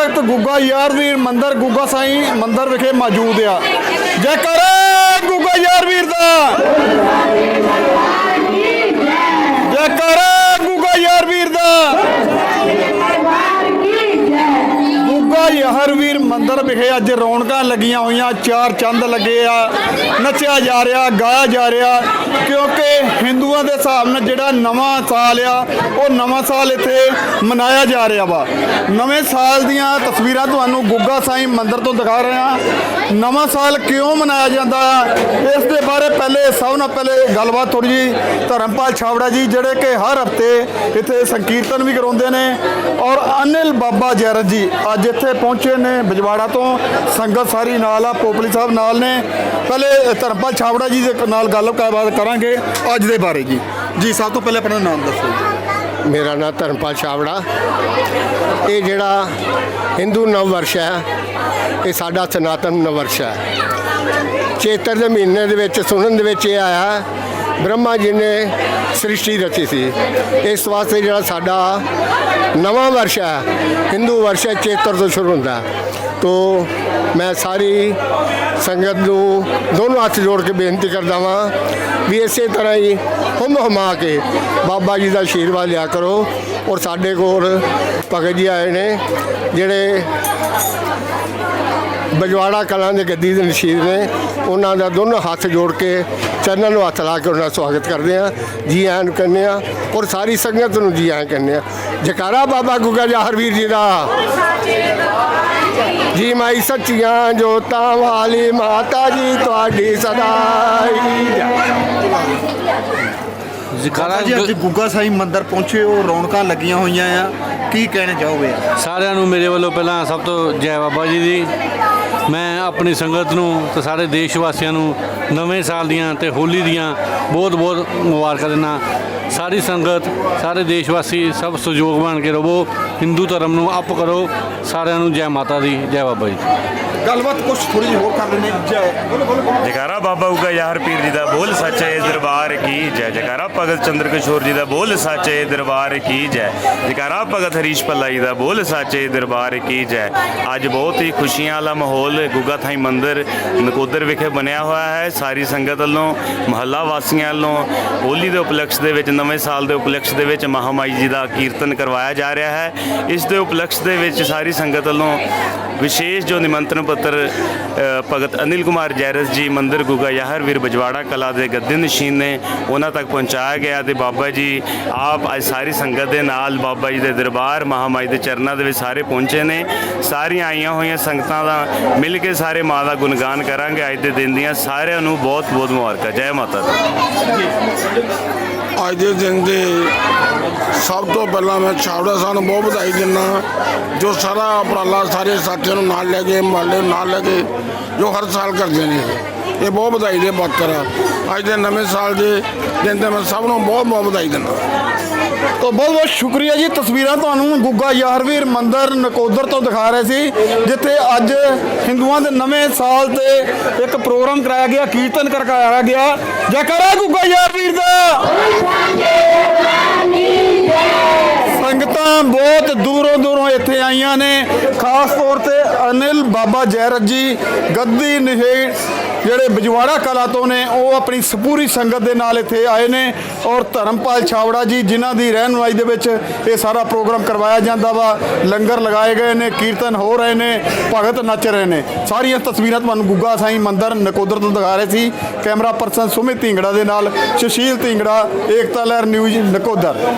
ਇਸ ਵਕਤ ਗੁੱਗਾ ਯਾਰਵੀਰ ਮੰਦਿਰ ਗੁੱਗਾ ਸਾਈਂ ਮੰਦਿਰ ਵਿਖੇ ਮੌਜੂਦ ਆ। ਜੈਕਾਰਾ ਗੁੱਗਾ ਯਾਰਵੀਰ ਦਾ। ਜੈਕਾਰਾ ਗੁੱਗਾ ਯਾਰਵੀਰ ਦਾ। ਗੁੱਗਾ ਯਾਰਵੀਰ ਮੰਦਿਰ ਵਿਖੇ ਅੱਜ ਰੌਣਕਾਂ ਲੱਗੀਆਂ ਹੋਈਆਂ, ਚਾਰ ਚੰਦ ਲੱਗੇ ਆ, ਨੱਚਿਆ ਜਾ ਰਿਹਾ, ਗਾਇਆ ਜਾ ਰਿਹਾ, ਕਿਉਂਕਿ ਹਿੰਦੂਆਂ ਦੇ ਹਿਸਾਬ ਨਾਲ ਜਿਹੜਾ ਨਵਾਂ ਸਾਲ ਆ, ਉਹ ਨਵਾਂ ਸਾਲ ਇੱਥੇ ਮਨਾਇਆ ਜਾ ਰਿਹਾ ਵਾ। ਨਵੇਂ ਸਾਲ ਦੀਆਂ ਤਸਵੀਰਾਂ ਤੁਹਾਨੂੰ ਗੁੱਗਾ ਸਾਈਂ ਮੰਦਿਰ ਤੋਂ ਦਿਖਾ ਰਹੇ। ਹਾਂ ਨਵਾਂ ਸਾਲ ਕਿਉਂ ਮਨਾਇਆ ਜਾਂਦਾ ਆ? ਇਸ ਦੇ ਬਾਰੇ ਪਹਿਲੇ, ਸਭ ਨਾਲ ਪਹਿਲੇ ਗੱਲਬਾਤ ਥੋੜੀ ਜੀ ਧਰਮਪਾਲ ਛਾਵੜਾ ਜੀ, ਜਿਹੜੇ ਕਿ ਹਰ ਹਫ਼ਤੇ ਇੱਥੇ ਸੰਕੀਰਤਨ ਵੀ ਕਰਾਉਂਦੇ ਨੇ। ਔਰ ਅਨਿਲ ਬਾਬਾ ਜੈਰਤ ਜੀ ਅੱਜ ਇੱਥੇ ਪਹੁੰਚੇ ਨੇ ਬਜਵਾੜਾ ਤੋਂ। ਸੰਗਤ ਸਾਰੀ ਨਾਲ ਆ, ਪੋਪਲੀ ਸਾਹਿਬ ਨਾਲ ਨੇ। ਪਹਿਲੇ ਧਰਮਪਾਲ ਛਾਵੜਾ ਜੀ ਦੇ ਨਾਲ ਗੱਲਬਾਤ ਕਰਾਂਗੇ ਅੱਜ ਦੇ ਬਾਰੇ ਜੀ। ਜੀ, ਸਭ ਤੋਂ ਪਹਿਲੇ ਆਪਣਾ ਨਾਮ ਦੱਸੋ ਮੇਰਾ ਨਾਮ ਧਰਮਪਾਲ ਚਾਵੜਾ ਇਹ ਜਿਹੜਾ ਹਿੰਦੂ ਨਵ ਵਰਸ਼ ਹੈ, ਇਹ ਸਾਡਾ ਸਨਾਤਨ ਨਵ ਵਰਸ਼ ਹੈ। ਚੇਤਰ ਦੇ ਮਹੀਨੇ ਦੇ ਵਿੱਚ, ਸੁਣਨ ਦੇ ਵਿੱਚ ਇਹ ਆਇਆ, ਬ੍ਰਹਮਾ ਜੀ ਨੇ ਸ੍ਰਿਸ਼ਟੀ ਰਚੀ ਸੀ। ਇਸ ਵਾਸਤੇ ਜਿਹੜਾ ਸਾਡਾ ਨਵਾਂ ਵਰਸ਼ ਹੈ ਹਿੰਦੂ ਵਰਸ਼ ਹੈ, ਚੇਤਰ ਤੋਂ ਸ਼ੁਰੂ ਹੁੰਦਾ ਤੋ ਮੈਂ ਸਾਰੀ ਸੰਗਤ ਨੂੰ ਦੋਨੋਂ ਹੱਥ ਜੋੜ ਕੇ ਬੇਨਤੀ ਕਰਦਾ ਵਾਂ ਵੀ ਇਸੇ ਤਰ੍ਹਾਂ ਹੀ ਹੁਮ ਹੁਮਾ ਕੇ ਬਾਬਾ ਜੀ ਦਾ ਆਸ਼ੀਰਵਾਦ ਲਿਆ ਕਰੋ ਔਰ ਸਾਡੇ ਕੋਲ ਭਗਤ ਜੀ ਆਏ ਨੇ, ਜਿਹੜੇ ਬਜਵਾੜਾ ਕਲਾਂ ਦੇ ਗੱਦੀ ਦੇ ਨਸ਼ੀਰ ਨੇ ਉਹਨਾਂ ਦਾ ਦੋਨੋਂ ਹੱਥ ਜੋੜ ਕੇ ਚਰਨਾਂ ਨੂੰ ਹੱਥ ਲਾ ਕੇ ਉਹਨਾਂ ਦਾ ਸਵਾਗਤ ਕਰਦੇ ਆ ਜੀ ਆਇਆਂ ਨੂੰ ਕਹਿੰਦੇ ਆ ਔਰ ਸਾਰੀ ਸੰਗਤ ਨੂੰ ਜੀ ਆਇਆਂ ਕਹਿੰਦੇ ਆ ਜਕਾਰਾ ਬਾਬਾ ਗੁੱਗਾ ਜਾਹਰਵੀਰ ਜੀ ਦਾ। ਜੀ ਮਾਈ ਸੱਚੀਆਂ ਜੋਤਾਂ ਵਾਲੀ ਮਾਤਾ ਜੀ ਤੁਹਾਡੀ ਸਦਾਈ। ਜਕਾਰਾ ਜੀ ਅੱਜ ਗੁੱਗਾ ਸਾਈਂ ਮੰਦਿਰ ਪਹੁੰਚੇ ਹੋ ਰੌਣਕਾਂ ਲੱਗੀਆਂ ਹੋਈਆਂ ਆ। ਕੀ ਕਹਿਣਾ ਚਾਹੋਗੇ? ਸਾਰਿਆਂ ਨੂੰ ਮੇਰੇ ਵੱਲੋਂ ਪਹਿਲਾਂ ਸਭ ਤੋਂ ਜੈ ਬਾਬਾ ਜੀ ਦੀ ਮੈਂ ਆਪਣੀ ਸੰਗਤ ਨੂੰ ਤੇ ਸਾਰੇ ਦੇਸ਼ ਵਾਸੀਆਂ ਨੂੰ ਨਵੇਂ ਸਾਲ ਦੀਆਂ ਤੇ ਹੋਲੀ ਦੀਆਂ ਬਹੁਤ ਬਹੁਤ ਮੁਬਾਰਕਾਂ ਦਿੰਦਾ। ਸਾਰੀ ਸੰਗਤ ਸਾਰੇ ਦੇਸ਼ ਵਾਸੀ ਸਭ ਸਹਿਯੋਗ ਬਣ ਕੇ ਰਹੋ ਹਿੰਦੂ ਧਰਮ ਨੂੰ ਅਪ ਕਰੋ ਸਾਰਿਆਂ ਨੂੰ ਜੈ ਮਾਤਾ ਦੀ ਜੈ ਬਾਬਾ ਜੀ। ਗੱਲਬਾਤ ਕੁਝ ਥੋੜੀ ਜਿਹੀ ਹੋਰ ਕਰ ਲੈਣੇ ਜੈ। ਬੋਲੋ ਬੋਲੋ ਬੋਲੋ। ਜਕਾਰਾ ਬਾਬਾ ਉਗਾ ਯਾਰ ਪੀਰ ਜੀ ਦਾ ਬੋਲ ਸੱਚੇ ਦਰਬਾਰ ਕੀ ਜਕਾਰਾ ਭਗਤ ਚੰਦਰ ਕਿਸ਼ੋਰ ਜੀ ਦਾ ਬੋਲ ਸੱਚੇ ਦਰਬਾਰ ਕੀ ਜੈ। ਜਕਾਰਾ ਭਗਤ ਹਰੀਸ਼ ਪੱਲਾ ਜੀ ਦਾ ਬੋਲ ਸੱਚੇ ਦਰਬਾਰ ਕੀ ਜੈ। ਅੱਜ ਬਹੁਤ ਹੀ ਖੁਸ਼ੀਆਂ ਵਾਲਾ ਮਾਹੌਲ ਗੁੱਗਾ ਥਾਈ ਮੰਦਿਰ ਨਕੋਦਰ ਵਿਖੇ ਬਣਿਆ ਹੋਇਆ ਹੈ। ਸਾਰੀ ਸੰਗਤ ਵੱਲੋਂ, ਮਹੱਲਾ ਵਾਸੀਆਂ ਵੱਲੋਂ ਹੋਲੀ ਦੇ ਉਪਲਕਸ਼ ਦੇ ਵਿੱਚ, ਨਵੇਂ ਸਾਲ ਦੇ ਉਪਲਕਸ਼ ਦੇ ਵਿੱਚ ਮਹਾਮਾਈ ਜੀ ਦਾ ਕੀਰਤਨ ਕਰਵਾਇਆ ਜਾ ਰਿਹਾ ਹੈ। ਇਸ ਦੇ ਉਪਲਕਸ਼ ਦੇ ਵਿੱਚ ਸਾਰੀ ਸੰਗਤ ਵੱਲੋਂ ਵਿਸ਼ੇਸ਼ ਜੋ ਨਿਮੰਤਰਣ ਪੱਤਰ ਭਗਤ ਅਨਿਲ ਕੁਮਾਰ ਜੈਰਸ ਜੀ, ਮੰਦਿਰ ਗੁਗਾ ਯਾਹਰ ਵੀਰ ਬਜਵਾੜਾ ਕਲਾ ਦੇ ਗੱਦੇ ਨਸ਼ੀਨ ਨੇ ਉਹਨਾਂ ਤੱਕ ਪਹੁੰਚਾਇਆ ਗਿਆ ਤੇ ਬਾਬਾ ਜੀ ਆਪ ਅੱਜ ਸਾਰੀ ਸੰਗਤ ਦੇ ਨਾਲ ਬਾਬਾ ਜੀ ਦੇ ਦਰਬਾਰ, ਮਹਾਮਾਈ ਦੇ ਚਰਨਾਂ ਦੇ ਵਿੱਚ ਸਾਰੇ ਪਹੁੰਚੇ ਨੇ। ਸਾਰੀਆਂ ਆਈਆਂ ਹੋਈਆਂ ਸੰਗਤਾਂ ਦਾ ਮਿਲ ਕੇ ਸਾਰੇ ਮਾਂ ਦਾ ਗੁਣਗਾਨ ਕਰਾਂਗੇ। ਅੱਜ ਦੇ ਦਿਨ ਦੀਆਂ ਸਾਰਿਆਂ ਨੂੰ ਬਹੁਤ ਬਹੁਤ ਮੁਬਾਰਕਾਂ। ਜੈ ਮਾਤਾ ਦੀ। ਅੱਜ ਦੇ ਦਿਨ ਦੇ ਸਭ ਤੋਂ ਪਹਿਲਾਂ ਮੈਂ ਛਾਵੜਾ ਸਾਹਿਬ ਨੂੰ ਬਹੁਤ ਵਧਾਈ ਦਿੰਦਾ ਜੋ ਸਾਰਾ ਉਪਰਾਲਾ ਸਾਰੇ ਸਾਥੀਆਂ ਨੂੰ ਨਾਲ ਲੈ ਕੇ, ਮਹੱਲੇ ਨੂੰ ਨਾਲ ਲੈ ਕੇ ਜੋ ਹਰ ਸਾਲ ਕਰਦੇ ਨੇ। ਇਹ ਬਹੁਤ ਵਧਾਈ ਦੇ ਪਾਤਰ ਆ। ਅੱਜ ਦੇ ਨਵੇਂ ਸਾਲ ਦੇ ਦਿਨ ਤੇ ਮੈਂ ਸਭ ਨੂੰ ਬਹੁਤ ਬਹੁਤ ਵਧਾਈ ਦਿੰਦਾ। ਤਾਂ ਬਹੁਤ ਬਹੁਤ ਸ਼ੁਕਰੀਆ ਜੀ। ਤਸਵੀਰਾਂ ਤੁਹਾਨੂੰ ਗੁੱਗਾ ਯਾਰਵੀਰ ਮੰਦਰ ਨਕੋਦਰ ਤੋਂ ਦਿਖਾ ਰਹੇ ਸੀ, ਜਿੱਥੇ ਅੱਜ ਹਿੰਦੂਆਂ ਦੇ ਨਵੇਂ ਸਾਲ ਤੇ ਇੱਕ ਪ੍ਰੋਗਰਾਮ ਕਰਾਇਆ ਗਿਆ, ਕੀਰਤਨ ਕਰਵਾਇਆ ਗਿਆ। ਜੈਕਾਰਾ ਗੁੱਗਾ ਯਾਰਵੀਰ ਦਾ। ਸੰਗਤਾਂ ਬਹੁਤ ਦੂਰੋਂ ਦੂਰੋਂ ਇੱਥੇ ਆਈਆਂ ਨੇ। ਖਾਸ ਤੌਰ ਤੇ ਅਨਿਲ ਬਾਬਾ ਜੈਰਤ ਜੀ, ਗੱਦੀ ਨਿਹੇ ਜਿਹੜੇ ਬਜਵਾੜਾ ਕਲਾ ਤੋਂ ਨੇ, ਉਹ ਆਪਣੀ ਸਪੂਰੀ ਸੰਗਤ ਦੇ ਨਾਲ ਇੱਥੇ ਆਏ ਨੇ ਔਰ ਧਰਮਪਾਲ ਛਾਵੜਾ ਜੀ, ਜਿਨ੍ਹਾਂ ਦੀ ਰਹਿਨੁਮਾਈ ਦੇ ਵਿੱਚ ਇਹ ਸਾਰਾ ਪ੍ਰੋਗਰਾਮ ਕਰਵਾਇਆ ਜਾਂਦਾ ਵਾ। ਲੰਗਰ ਲਗਾਏ ਗਏ ਨੇ, ਕੀਰਤਨ ਹੋ ਰਹੇ ਨੇ, ਭਗਤ ਨੱਚ ਰਹੇ ਨੇ। ਸਾਰੀਆਂ ਤਸਵੀਰਾਂ ਤੁਹਾਨੂੰ ਗੁੱਗਾ ਸਾਈਂ ਮੰਦਰ ਨਕੋਦਰ ਤੋਂ ਦਿਖਾ ਰਹੇ ਸੀ। ਕੈਮਰਾ ਪਰਸਨ ਸੁਮਿਤ ਢਿੰਗੜਾ ਦੇ ਨਾਲ ਸੁਸ਼ੀਲ ਢਿੰਗੜਾ, ਏਕਤਾ ਲਹਿਰ ਨਿਊਜ਼ ਨਕੋਦਰ।